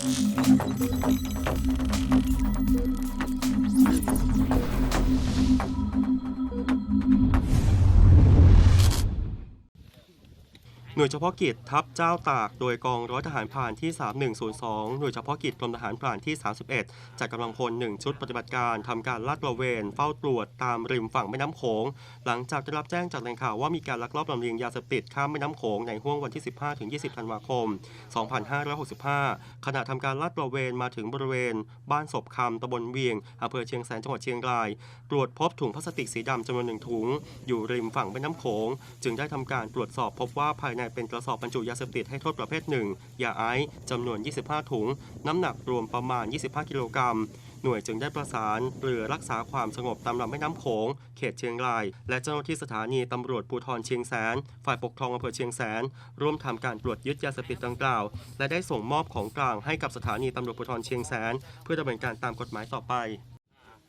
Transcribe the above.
Thank you. หน่วยเฉพาะกิจทัพเจ้าตากโดยกองร้อยทหารพรานที่ 3102 หน่วยเฉพาะกิจกรมทหารพรานที่ 31จัดกำลังพล 1 ชุดปฏิบัติการทำการลาดตระเวน เฝ้าตรวจตามริมฝั่งแม่น้ำโขง หลังจากได้รับแจ้งจากแหล่งข่าวว่ามีการลักลอบลำเลียงยาเสพติดข้ามแม่น้ำโขงในห้วงวันที่ 15-20 ธันวาคม 2565 ขณะทำการลาดตระเวนมาถึงบริเวณ บ้านศพคำตำบลเวียงอำเภอเชียงแสนจังหวัดเชียงราย ตรวจพบถุงพลาสติกสีดำจำนวนหนึ่งถุง อยู่ริมฝั่งแม่น้ำโขง จึงได้ทำการตรวจสอบพบว่าภายในเป็นกระสอบบรรจุยาเสพติดให้โทษประเภทหนึ่งยาไอซ์จำนวน 25 ถุง น้ำหนักรวมประมาณ 25 กิโลกรัมหน่วยจึงได้ประสานเรือรักษาความสงบตามลำแม่น้ำโขง เขตเชียงราย และเจ้าหน้าที่สถานีตำรวจภูธรเชียงแสน ฝ่ายปกครองอำเภอเชียงแสน ร่วมทำการตรวจยึดยาเสพติดดังกล่าว และได้ส่งมอบของกลางให้กับสถานีตำรวจภูธรเชียงแสน เพื่อดำเนินการตามกฎหมายต่อไป